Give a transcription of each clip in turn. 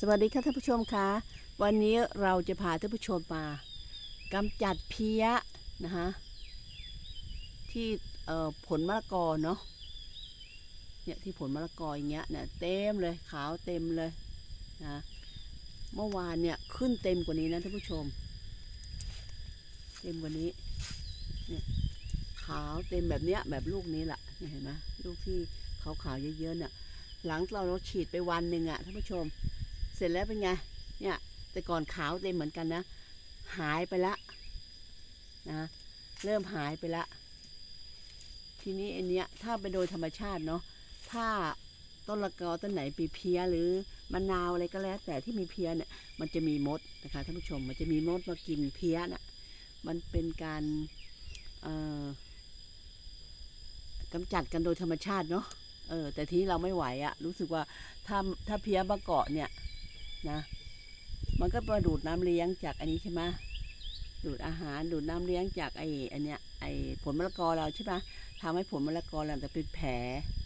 สวัสดีค่ะท่านผู้ชมคะวันนี้เราจะพาท่านผู้ชมมากำจัดเพี้ยนะคะที่ผลมะละกอเนาะเนี่ยที่ผลมะละกออย่างเงี้ยเนี่ยเต็มเลยขาวเต็มเลยนะเมื่อวานเนี่ยขึ้นเต็มกว่านี้นะท่านผู้ชม เต็มกว่านี้เนี่ยขาวเต็มแบบเนี้ยแบบลูกนี้แหละเนี่ยเห็นไหมลูกที่ขาวๆเยอะๆเนี่ยหลังเราเราฉีดไปวันหนึ่งอะท่านผู้ชม ร็จแล้วเป็นไง เนี่ย แต่ก่อนขาวเต็มเหมือนกันนะ หายไปละนะ เริ่มหายไปละ ทีนี้อันเนี้ยถ้าไปโดยธรรมชาติเนาะ ถ้าต้นละกอต้นไหนปีเพี้ยหรือมะนาวอะไรก็แล้ว แต่ที่มีเพี้ยเนี่ย มันจะมีมดนะคะท่านผู้ชม มันจะมีมดมากินเพี้ยน่ะ มันเป็นการกำจัดกันโดยธรรมชาติเนาะเออแต่ทีนี้เราไม่ไหวอะรู้สึกว่าถ้าถ้าเพี้ยมาเกาะเนี่ย นะ มันก็มาดูดน้ำเลี้ยงจากอันนี้ใช่ไหมดูดอาหารดูดน้ำเลี้ยงจากไอ้อันเนี้ยไอ้ผลมะละกอเราใช่ไหมทำให้ผลมะละกอเราแต่เป็นแผล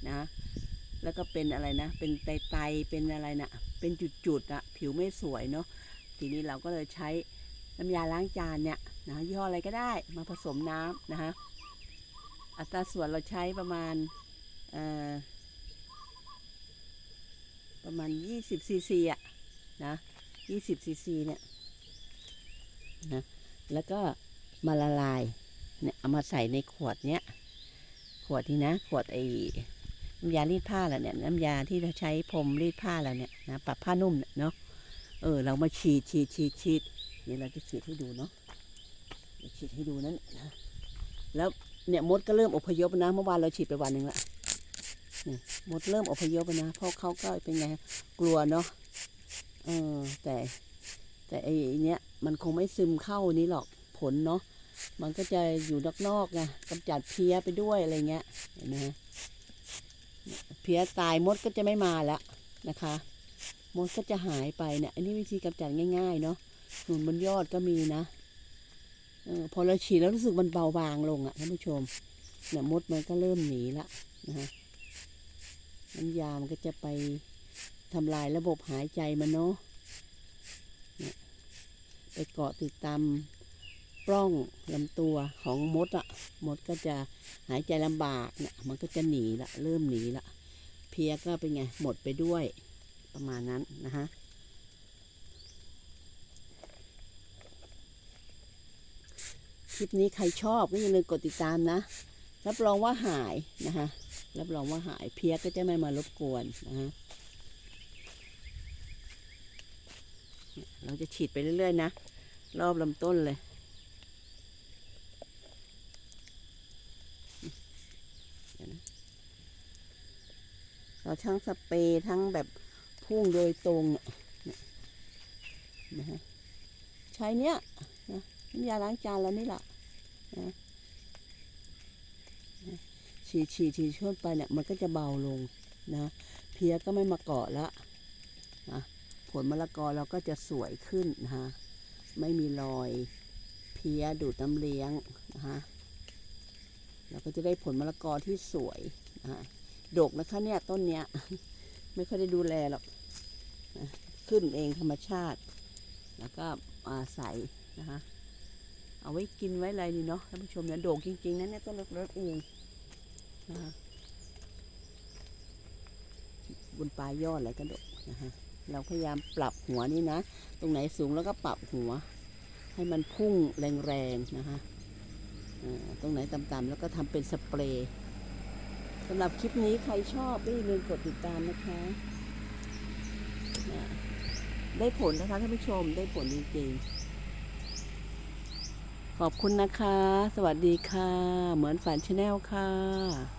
นะ แล้วก็เป็นอะไรนะ เป็นไตไตเป็นอะไรนะเป็นจุดๆอะผิวไม่สวยเนาะทีนี้เราก็เลยใช้น้ำยาล้างจานเนี่ยนะยี่ห้ออะไรก็ได้มาผสมน้ำนะคะอัตราส่วนเราใช้ประมาณประมาณ 20ซีซีอะ นะ20ซีซีเนี่ยนะแล้วก็มาละลายเนี่ยเอามาใส่ในขวดเนี้ยขวดนี้นะ ขวดไอ้น้ำยารีดผ้าแหละเนี่ยน้ำยาที่เราใช้พรมรีดผ้าแล้วเนี่ยนะปรับผ้านุ่มเนาะเออเรามาฉีดฉีดฉีดฉีดนี่เราจะฉีดให้ดูเนาะฉีดให้ดูนั้นนะแล้วเนี่ยมดก็เริ่มอพยพนะเมื่อวานเราฉีดไปวันหนึ่งละมดเริ่มอพยพนะเพราะเขาก็เป็นไงกลัวเนาะ เออแต่แต่ไอ้เนี้ยมันคงไม่ซึมเข้านี้หรอกผลเนาะมันก็จะอยู่นอกๆไงกำจัดเพี้ยไปด้วยอะไรเงี้ยเห็นไหมเพี้ยตายมดก็จะไม่มาแล้วนะคะ มดก็จะหายไปเนี่ยอันนี้วิธีกำจัดง่าย ๆ เนาะหนุนบนยอดก็มีนะออพอเราฉีดแล้วรู้สึกมันเบาบางลงอะ่ะท่านผู้ชมเนี่ยมดมันก็เริ่มหนีละนะฮะน้ำยามันก็จะไป ทำลายระบบหายใจมันเนาะไปเกาะติดตามปล้องลำตัวของมดอะมดก็จะหายใจลำบากเนี่ยมันก็จะหนีละเริ่มหนีละเพียก็เป็นไงหมดไปด้วยประมาณนั้นนะฮะคลิปนี้ใครชอบก็อย่าลืมกดติดตามนะ รับรองว่าหายนะคะรับรองว่าหายเพียก็จะไม่มารบกวนนะฮะ เราจะฉีดไปเรื่อย ๆ นะ รอบลำต้นเลย เราทั้งสเปรย์ทั้งแบบพุ่งโดยตรงอะเนี่ยนะฮะใช้เนี้ยนะน้ำยาล้างจานแล้วนี่แหละนะฉีดฉีดฉีดช่วงไปเนี่ยมันก็จะเบาลงนะ เพียก็ไม่มาเกาะละนะ ผลมะละกอเราก็จะสวยขึ้นนะฮะไม่มีรอยเพี้ยดูดน้ำเลี้ยงนะฮะเราก็จะได้ผลมะละกอที่สวยนะฮะดกนะคะเนี่ยต้นเนี้ย ไม่ค่อยได้ดูแลหรอกนะขึ้นเองธรรมชาติ แล้วก็มาใส่นะฮะเอาไว้กินไว้อะไรนี่เนาะท่านผู้ชมเนี่ยโดกจริงๆนะเนี่ยต้นเล็กๆเองนะฮะบนปลายยอดอะไรก็ดกนะฮะ เราพยายามปรับหัวนี่นะ ตรงไหนสูงแล้วก็ปรับหัว ให้มันพุ่งแรงๆนะคะตรงไหนต่ำๆแล้วก็ทำเป็นสเปรย์สำหรับคลิปนี้ใครชอบก็อย่าลืมกดติดตามนะคะ ได้ผลนะคะท่านผู้ชมได้ผลจริงๆ ขอบคุณนะคะ สวัสดีค่ะ เหมือนฝันชาแนลค่ะ